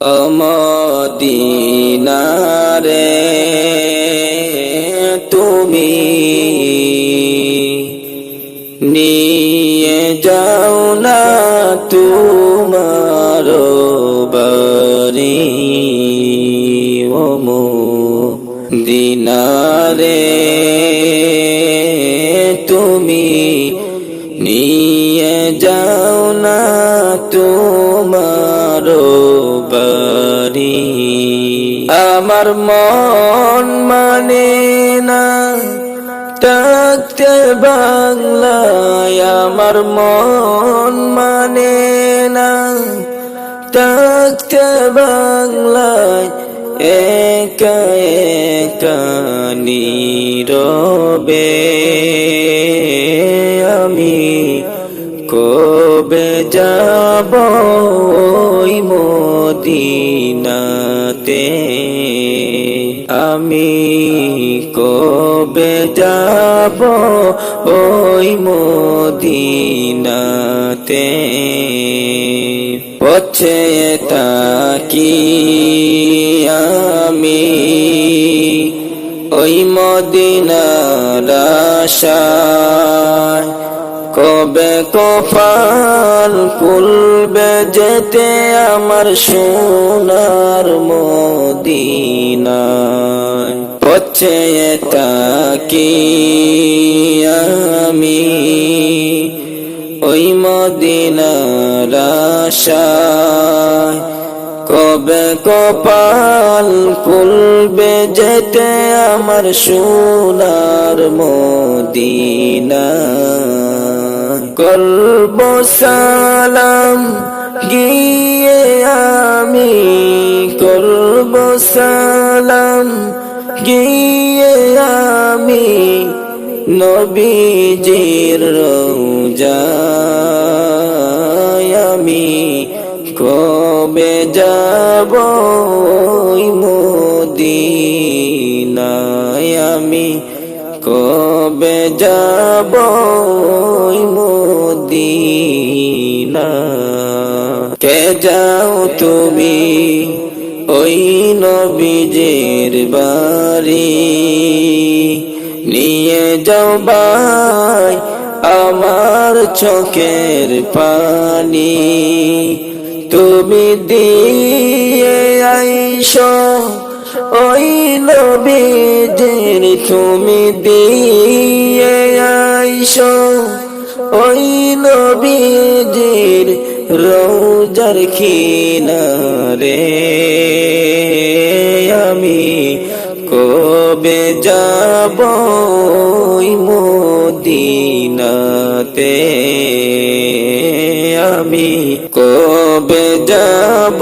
অমদিনারে তুমি নিয়ে যাও না তোমার বাড়ি ওমো দিনারে তুমি নিয়ে যাও না তোমার আমার মন মানে না বাংলায়, আমার মন মানে না থাকতে বাংলায়, একা একা আমি কবে যাব ওই মদিনাতে আমি কবে যাব ওই মদিনাতে? পছে তাকি আমি ওই মদিনার আশায় কবে কপাল কুলবে যেতে আমার সোনার মদিনায়? পচ্ছে তাকি আমি? ওই মদিনার আশায় কবে কপাল কুলবে যেতে আমার সোনার মদিনা কলব সালাম গিয়ে আমি করব সালাম গিয়ে আমি নবীজির রোজায় আমি কবে যাব মদিনায় আমি কবে যাব যাও তুমি ওই নবীজের বাড়ি। নিয়ে যাও বাই আমার চোখের পানি। তুমি দিয়ে আইস ওই নবীজের, তুমি দিয়ে আইস ওই নবীজের রোজার খিনারে আমি কবে যাব মদিনাতে? আমি কবে যাব